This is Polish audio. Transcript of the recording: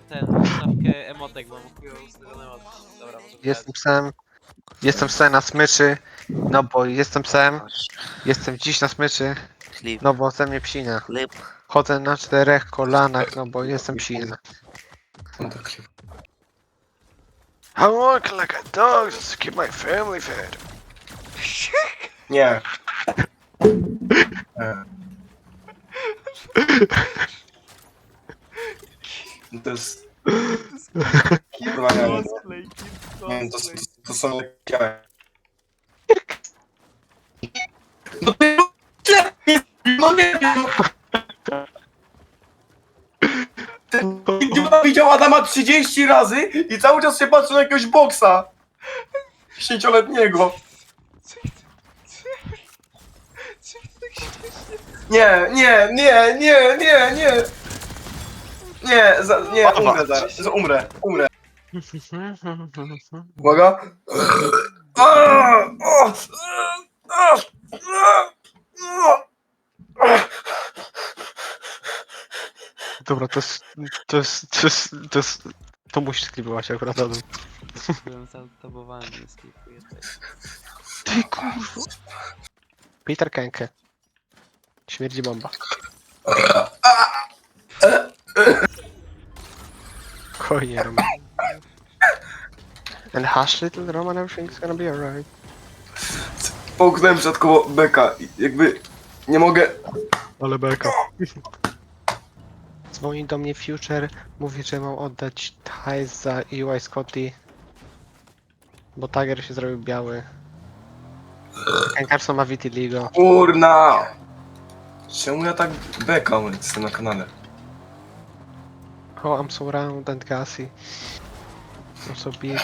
ten, ustawkę emotek, bo mam ustawione emotki. Dobra, może Jestem psem. Jestem psem na smyczy. No bo jestem psem. Jestem dziś na smyczy. No bo ze mnie psina. Chodzę na czterech kolanach, no bo jestem psina. No tak się. I walk like a dog just to keep my family fed. Nie. E. To jest... Kurwa, nie wiem. Cosplay, kid Nie wiem, to, cosplay. to, to są lekkie. No ty... No nie wiem! Ten idiota widział Adama 30 razy i cały czas się patrzy na jakiegoś boksa. 10-letniego. Nie, nie, nie, nie, nie, nie. Nie, za, nie, umrę zaraz. za- Umrę, umrę. Uwaga. Aaa! O! Aaa! Aaa! Dobra, to jest, to jest, to jest, to jest, to musi sklipować akurat Adam. Byłem zautabowany, nie skipuję tego. Ty kurwa. Peter Kenke. Śmierdzi bomba. Spokojnie, Roman. And hush little Roman, everything's gonna be alright. Połknąłem przypadkowo beka. i Jakby nie mogę. Ale beka. Dzwoni do mnie Future, mówi, że mam oddać hajs za UI Scotty. Bo Tiger się zrobił biały. Ken Carson ma Vitiligo. Kurna! Czemu ja tak bekam jestem na kanale? Oh, I'm so round and gassy. I'm so big.